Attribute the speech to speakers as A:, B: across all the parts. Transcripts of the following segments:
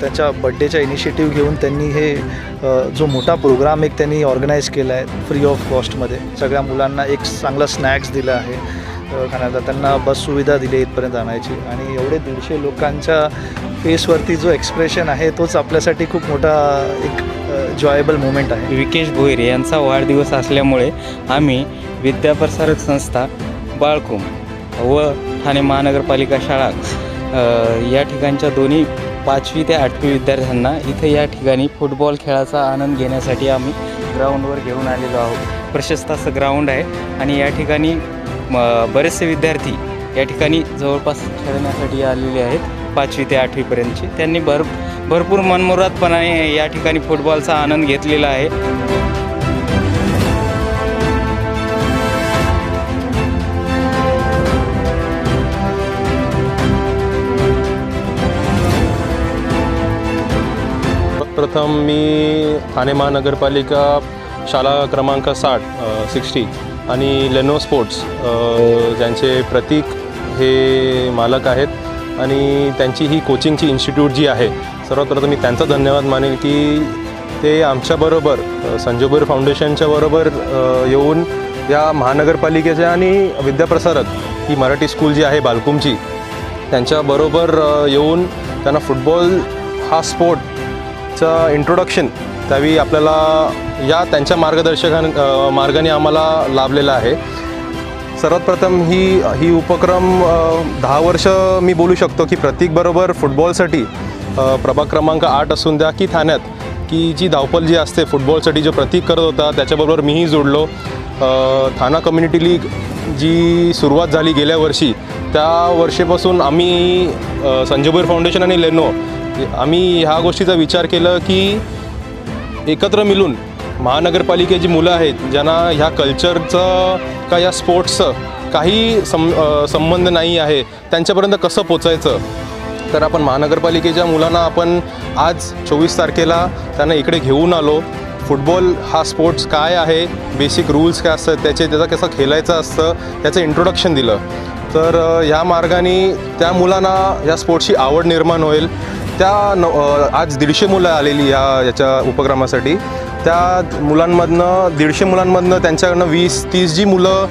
A: त्याच्या बड्डेचा इनिशिएटिव्ह घेऊन त्यांनी हे जो मोठा प्रोग्राम एक त्यांनी ऑर्गनाईज केला आहे फ्री ऑफ कॉस्टमध्ये सगळ्या मुलांना एक चांगला स्नॅक्स दिला आहे. खाण्याचा त्यांना बस सुविधा दिली इथपर्यंत आणायची. आणि एवढे दीडशे लोकांच्या फेसवरती जो एक्सप्रेशन आहे तोच आपल्यासाठी खूप मोठा एक जॉयबल मुमेंट आहे.
B: विकेश भोईर यांचा वाढदिवस असल्यामुळे आम्ही विद्याप्रसारक संस्था बाळकुम व ठाणे महानगरपालिका शाळा या ठिकाणच्या दोन्ही पाचवी ते आठवी विद्यार्थ्यांना इथं या ठिकाणी फुटबॉल खेळाचा आनंद घेण्यासाठी आम्ही ग्राउंडवर घेऊन आलेलो आहोत. प्रशस्त असं ग्राउंड आहे आणि या ठिकाणी म, बरेचसे विद्यार्थी या ठिकाणी जवळपास खेळण्यासाठी आलेले आहेत पाचवी ते आठवीपर्यंतचे त्यांनी भर भरपूर मनमुरातपणाने या ठिकाणी फुटबॉलचा आनंद घेतलेला आहे.
C: प्रथम मी ठाणे महानगरपालिका शाळा क्रमांक साठ सिक्स्टी आणि लेनो स्पोर्ट्स ज्यांचे प्रतीक हे मालक आहेत आणि त्यांची ही कोचिंगची इन्स्टिट्यूट जी आहे सर्वात प्रथम मी त्यांचा धन्यवाद मानेल की ते आमच्याबरोबर अ, फाउंडेशनच्या बरोबर येऊन या महानगरपालिकेच्या आणि विद्याप्रसारक ही मराठी स्कूल जी आहे बालकुमची त्यांच्याबरोबर येऊन त्यांना फुटबॉल हा स्पोर्ट त्यांचं इंट्रोडक्शन त्यावेळी आपल्याला या त्यांच्या मार्गदर्शकां मार्गाने आम्हाला लाभलेला आहे. सर्वात प्रथम ही ही उपक्रम दहा वर्ष मी बोलू शकतो की प्रतीकबरोबर फुटबॉलसाठी प्रभाग क्रमांक आठ असून द्या की ठाण्यात की जी धावपल जी असते फुटबॉलसाठी जो प्रतीक करत होता त्याच्याबरोबर मीही जोडलो. ठाणा कम्युनिटी लीग जी सुरुवात झाली गेल्या वर्षी त्या वर्षीपासून आम्ही अ, फाउंडेशन आणि लेनो आम्ही ह्या गोष्टीचा विचार केलं की एकत्र मिळून महानगरपालिकेची मुलं आहेत ज्यांना ह्या कल्चरचं का या स्पोर्ट्सचं काही सं संबंध नाही आहे त्यांच्यापर्यंत कसं पोचायचं? तर आपण महानगरपालिकेच्या मुलांना आपण आज चोवीस तारखेला त्यांना इकडे घेऊन आलो. फुटबॉल हा स्पोर्ट्स काय आहे? बेसिक रूल्स काय असतात? त्याचे त्याचा कसं खेळायचं असतं? त्याचं इंट्रोडक्शन दिलं. तर ह्या मार्गाने त्या मुलांना या स्पोर्ट्सची आवड निर्माण होईल. त्या न आज दीडशे मुलं आलेली या याच्या उपक्रमासाठी. त्या मुलांमधनं दीडशे मुलांमधनं त्यांच्याकडनं वीस तीस जी मुलं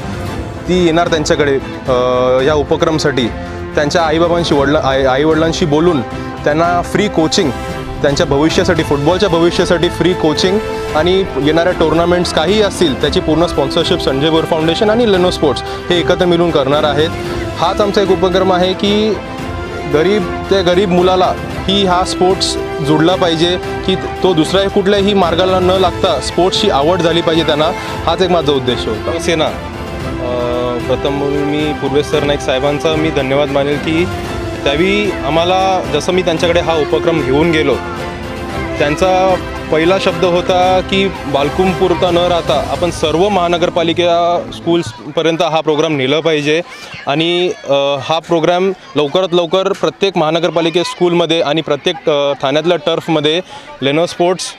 C: ती येणार त्यांच्याकडे या उपक्रमसाठी. त्यांच्या आईबाबांशी वडिला आई आईवडिलांशी बोलून त्यांना फ्री कोचिंग त्यांच्या भविष्यासाठी फुटबॉलच्या भविष्यासाठी फ्री कोचिंग आणि येणाऱ्या टुर्नामेंट्स काहीही असतील त्याची पूर्ण स्पॉन्सरशिप संजय बोर फाउंडेशन आणि लेनो स्पोर्ट्स हे एकत्र मिळून करणार आहेत. हाच आमचा एक उपक्रम आहे की गरीब त्या गरीब मुलाला ही हा स्पोर्ट्स जुडला पाहिजे की तो दुसऱ्या कुठल्याही मार्गाला न लागता स्पोर्ट्सची आवड झाली पाहिजे त्यांना हाच एक माझा उद्देश होता. सेना. प्रथम मी पूर्वेश सरनाईक साहेबांचा मी धन्यवाद मानेल की त्यावेळी आम्हाला जसं मी त्यांच्याकडे हा उपक्रम घेऊन गेलो त्यांचा पहिला शब्द होता की बालकुमपुरता न राहता आपण सर्व महानगरपालिका स्कूल्सपर्यंत हा प्रोग्राम नेलं पाहिजे. आणि हा प्रोग्राम लवकरात लवकर प्रत्येक महानगरपालिके स्कूलमध्ये आणि प्रत्येक ठाण्यातल्या टर्फमध्ये लेनो स्पोर्ट्स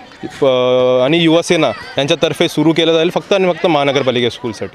C: आणि युवासेना यांच्यातर्फे सुरू केलं जाईल फक्त आणि फक्त महानगरपालिका स्कूलसाठी.